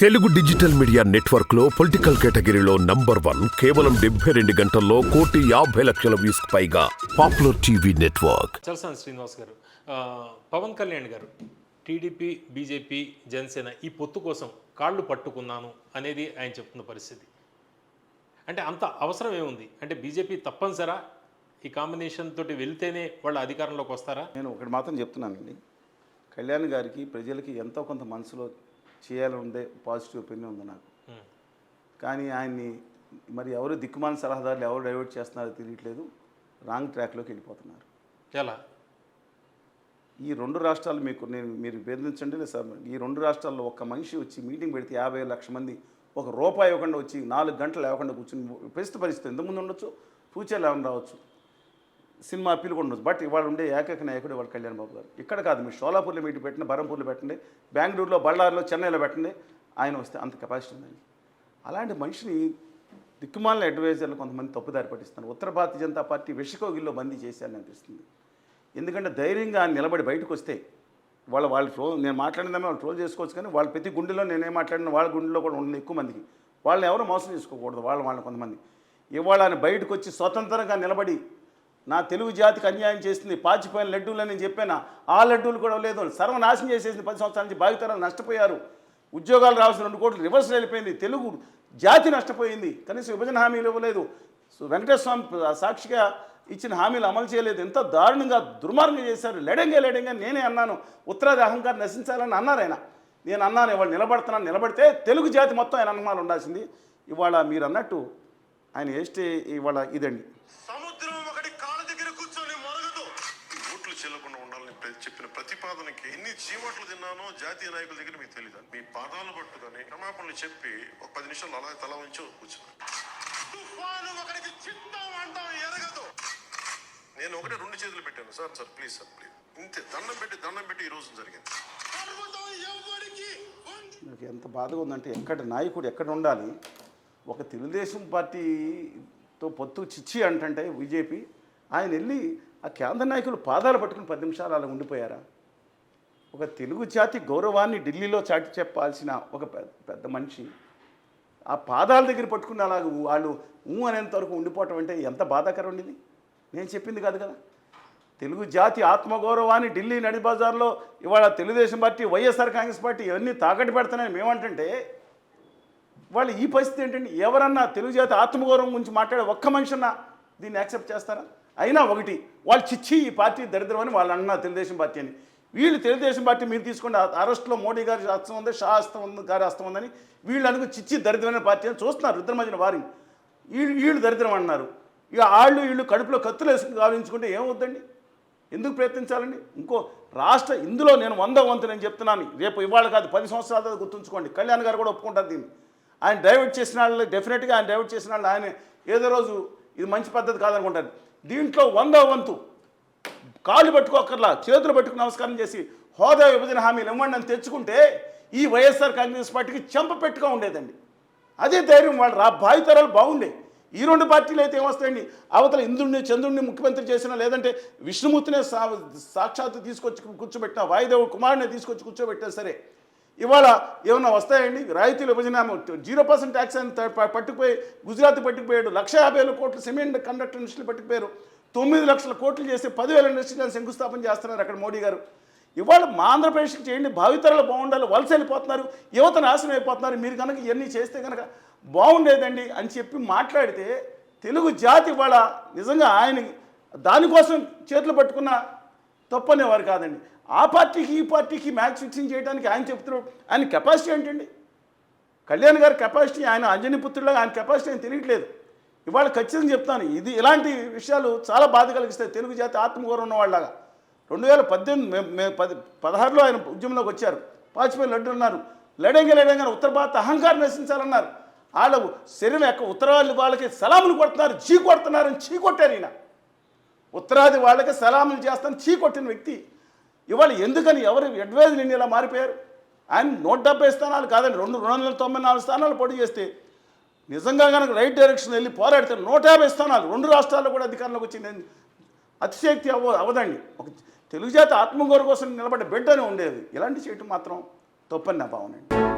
Telugu digital media నెట్వర్క్లో political కేటగిరీలో number one కేవలం డెబ్బై రెండు గంటల్లో కోటి యాభై లక్షల వ్యూస్ పైగా popular TV network. Chalasani Srinivas garu. ఆ, పవన్ కళ్యాణ్ గారు టీడీపీ బీజేపీ జనసేన ఈ పొత్తు కోసం కాళ్ళు పట్టుకున్నాను అనేది ఆయన చెప్తున్న పరిస్థితి. అంటే అంత అవసరం ఏముంది? అంటే బీజేపీ తప్పనిసరా? ఈ కాంబినేషన్ తోటి వెళ్తేనే వాళ్ళ అధికారంలోకి వస్తారా? నేను ఒకటి మాత్రం చెప్తున్నానండి. కళ్యాణ్ గారికి ప్రజలకి ఎంతో కొంత మనసులో చేయాలని ఉండే పాజిటివ్ ఒపీనియన్ ఉంది నాకు. కానీ ఆయన్ని మరి ఎవరు దిక్కుమాల సలహాదారులు ఎవరు డైవర్ట్ చేస్తున్నారో తెలియట్లేదు. రాంగ్ ట్రాక్లోకి వెళ్ళిపోతున్నారు. ఎలా? ఈ రెండు రాష్ట్రాలు మీకు నేను మీరు బెదిరించండి లేదు సార్. ఈ రెండు రాష్ట్రాల్లో ఒక్క మనిషి వచ్చి మీటింగ్ పెడితే యాభై లక్ష మంది ఒక రూపాయి ఇవ్వకుండా వచ్చి నాలుగు గంటలు లేకుండా కూర్చుని ప్రస్తుత పరిస్థితి. ఎంతమంది ఉండొచ్చు ఫ్యూచర్లో ఏమైనా రావచ్చు. సినిమా అప్పీలు కూడా ఉండొచ్చు బట్ ఇవాళ ఉండే ఏకైక నాయకుడు ఇవాళ కళ్యాణ్ బాబు గారు. ఇక్కడ కాదు మీరు. షోలాపూర్లో మీటి పెట్టండి బరంపూర్లో పెట్టండి బెంగళూరులో బళ్ళారిలో చెన్నైలో పెట్టండి ఆయన వస్తే అంత కెపాసిటీ ఉందండి. అలాంటి మనిషిని దిక్కుమాలిన అడ్వైజర్లు కొంతమంది తప్పుదారి పట్టిస్తున్నారు. ఉత్తర భారతీయ జనతా పార్టీ విషకోగిల్లో బందీ చేశారని అనిపిస్తుంది. ఎందుకంటే ధైర్యంగా నిలబడి బయటకు వస్తే వాళ్ళ వాళ్ళు ట్రోల్ నేను మాట్లాడిందేమో వాళ్ళు ట్రోల్ చేసుకోవచ్చు కానీ వాళ్ళ ప్రతి గుండెలో నేనేం మాట్లాడిన వాళ్ళ గుండెలో కూడా ఉన్న ఎక్కువ మందికి. వాళ్ళని ఎవరు మోసం చేసుకోకూడదు. వాళ్ళ వాళ్ళని కొంతమంది. ఇవాళ ఆయన బయటకు వచ్చి స్వతంత్రంగా నిలబడి నా తెలుగు జాతికి అన్యాయం చేసింది పాచిపోయిన లడ్డూలు నేను చెప్పాను? ఆ లడ్డూలు కూడా లేదు. సర్వనాశనం చేసేసింది పది సంవత్సరాల నుంచి భావితరాలు నష్టపోయారు. ఉద్యోగాలు రావాల్సిన రెండు కోట్లు రివర్స్ వెళ్ళిపోయింది. తెలుగు జాతి నష్టపోయింది. కనీసం విభజన హామీలు ఇవ్వలేదు. సో వెంకటేశ్వర స్వామి సాక్షిగా ఇచ్చిన హామీలు అమలు చేయలేదు. ఎంత దారుణంగా దుర్మార్గం చేశారు. లెడంగా లెడంగా నేనే అన్నాను. ఉత్తరాది అహంకారం నశించాలని అన్నారు ఆయన. నేను అన్నాను ఇవాళ నిలబడుతున్నాను. నిలబడితే తెలుగు జాతి మొత్తం ఆయన అనుమానం ఉండాల్సింది. ఇవాళ మీరు అన్నట్టు ఆయన వేస్తే ఇవాళ ఇదండి. సముద్రం చెల్లకుండా ఉండాలని చెప్పిన ప్రతిపాదనకి ఎన్ని చీమట్లు తిన్నానో జాతీయ నాయకుల దగ్గర మీకు తెలియదు మీ పాదాలు పట్టుకొని క్షమాపణలు చెప్పి ఒక పది నిమిషాలు అలా తల ఉంచి కూర్చున్నాను తుఫాను ఒకడికి చిత్తం అంటాం ఎరగదు. నేను ఒకటే రెండు చేతులు పెట్టాను. Sir sir please sir please. ఇంతే దండం పెట్టి దండం పెట్టి ఈ రోజు జరిగింది. నాకు ఎంత బాధగా ఉందంటే ఎక్కడ నాయకుడు ఎక్కడ ఉండాలి? ఒక తెలుగుదేశం పార్టీతో పొత్తు చిచ్చి అంటంటే బీజేపీ ఆయన వెళ్ళి ఆ కేంద్ర నాయకులు పాదాలు పట్టుకుని పది నిమిషాలు అలా ఉండిపోయారా? ఒక తెలుగు జాతి గౌరవాన్ని ఢిల్లీలో చాటి చెప్పాల్సిన ఒక పెద్ద మనిషి. ఆ పాదాల దగ్గర పట్టుకుని అలా వాళ్ళు ఊ అనేంత వరకు ఉండిపోవటం అంటే ఎంత బాధాకరం ఉండేది నేను చెప్పింది కాదు కదా. తెలుగు జాతి ఆత్మగౌరవాన్ని ఢిల్లీ నడి బజార్లో ఇవాళ తెలుగుదేశం పార్టీ వైఎస్ఆర్ కాంగ్రెస్ పార్టీ ఇవన్నీ తాకట్టు పెడుతున్నాయని మేమంటుంటే వాళ్ళు ఈ పరిస్థితి ఏంటంటే ఎవరన్నా తెలుగు జాతి ఆత్మగౌరవం గురించి మాట్లాడే ఒక్క మనిషిన్నా దీన్ని యాక్సెప్ట్ చేస్తారా? అయినా ఒకటి వాళ్ళు చిచ్చి ఈ పార్టీ దరిద్రమని వాళ్ళు అన్నారు తెలుగుదేశం పార్టీ అని. వీళ్ళు తెలుగుదేశం పార్టీ మీరు తీసుకోండి అరెస్ట్లో మోడీ గారి హస్తం ఉంది షా హస్తం ఉంది గారి హస్తం ఉందని వీళ్ళు అనుకు చిచ్చి దరిద్రమైన పార్టీ అని చూస్తున్నారు ఇద్దరి వారిని. వీళ్ళు వీళ్ళు దరిద్రం అన్నారు. ఇక వాళ్ళు వీళ్ళు కడుపులో కత్తులు వేసుకుని గావించుకుంటే ఏమవుద్దండి? ఎందుకు ప్రయత్నించాలండి? ఇంకో రాష్ట్ర ఇందులో నేను వంద వంతు నేను చెప్తున్నాను. రేపు ఇవాళ కాదు పది సంవత్సరాల తర్వాత గుర్తుంచుకోండి. కళ్యాణ్ గారు కూడా ఒప్పుకుంటారు దీన్ని. ఆయన డైవర్ట్ చేసిన వాళ్ళు డెఫినెట్గా ఆయన డైవర్ట్ చేసిన వాళ్ళు ఆయన ఏదో రోజు ఇది మంచి పద్ధతి కాదనుకుంటారు. దీంట్లో వంద వంతు కాళ్ళు పట్టుకోకర్లా చేతులు పట్టుకుని నమస్కారం చేసి హోదా విభజన హామీలు ఇవ్వండి అని తెచ్చుకుంటే ఈ వైఎస్ఆర్ కాంగ్రెస్ పార్టీకి చెంప పెట్టుగా ఉండేదండి. అదే ధైర్యం వాళ్ళు రా భావితరాలు బాగుండే. ఈ రెండు పార్టీలు అయితే ఏమొస్తాయండి? అవతల ఇంద్రుడిని చంద్రుడిని ముఖ్యమంత్రి చేసినా లేదంటే విష్ణుమూర్తినే సా సాక్షాత్తు తీసుకొచ్చి కూర్చోబెట్టినా వాయుదేవ కుమారుని తీసుకొచ్చి కూర్చోబెట్టినా సరే ఇవాళ ఏమన్నా వస్తాయండి? రాయితీలు విభజన జీరో పర్సెంట్ ట్యాక్స్ అని పట్టుకుపోయి గుజరాత్ పట్టుకుపోయాడు. లక్ష యాభై వేల కోట్లు సిమెంట్ కండక్టర్ ఇండస్ట్రీలు పట్టుకుపోయారు. తొమ్మిది లక్షల కోట్లు చేసి పదివేల ఇండస్ట్రీలను శంకుస్థాపన చేస్తున్నారు అక్కడ మోడీ గారు. ఇవాళ మా ఆంధ్రప్రదేశ్కి చేయండి. భావితరాలు బాగుండాలి. వలస వెళ్ళిపోతున్నారు. యువత నాశనం అయిపోతున్నారు మీరు కనుక ఇవన్నీ చేస్తే కనుక బాగుండేదండి అని చెప్పి మాట్లాడితే తెలుగు జాతి ఇవాళ నిజంగా ఆయన దానికోసం చేతులు పట్టుకున్న తప్పనేవారు కాదండి. ఆ పార్టీకి ఈ పార్టీకి మ్యాచ్ ఫిక్సింగ్ చేయడానికి ఆయన చెప్తున్నాడు. ఆయన కెపాసిటీ ఏంటండి? కళ్యాణ్ గారి కెపాసిటీ ఆయన అంజని పుత్రులాగా ఆయన కెపాసిటీ ఆయన తెలియట్లేదు. ఇవాళ ఖచ్చితంగా చెప్తాను ఇది ఇలాంటి విషయాలు చాలా బాధ కలిగిస్తాయి తెలుగు జాతి ఆత్మగౌరవం ఉన్న వాళ్ళగా రెండు వేల పద్దెనిమిది మే- మే పది పదహారులో ఆయన ఉద్యమంలోకి వచ్చారు. పాచిపోయి లడ్డు అన్నారు. లడంగా లడంగా ఉత్తర భారత అహంకారం నశించాలన్నారు. వాళ్ళ శరీరం యొక్క ఉత్తరాది వాళ్ళకి సలాములు కొడుతున్నారు చీ కొడుతున్నారని చీ కొట్టారు ఈయన. ఉత్తరాది వాళ్ళకి సలాములు చేస్తాను చీ కొట్టిన వ్యక్తి ఇవాళ ఎందుకని ఎవరు అడ్వైజర్ ఇండియాలో ఇలా మారిపోయారు? ఆయన నూట డెబ్బై స్థానాలు కాదండి రెండు రెండు వందల తొంభై నాలుగు స్థానాలు పోటీ చేస్తే నిజంగా కనుక రైట్ డైరెక్షన్ వెళ్ళి పోరాడితే నూట యాభై స్థానాలు రెండు రాష్ట్రాల్లో కూడా అధికారంలోకి వచ్చింది అతిశక్తి అవ్వ అవదండి ఒక తెలుగు జాతి ఆత్మగౌరవ కోసం నిలబడ్డ బిడ్డనే ఉండేది. ఇలాంటి చేయటం మాత్రం తప్పని నా భావనండి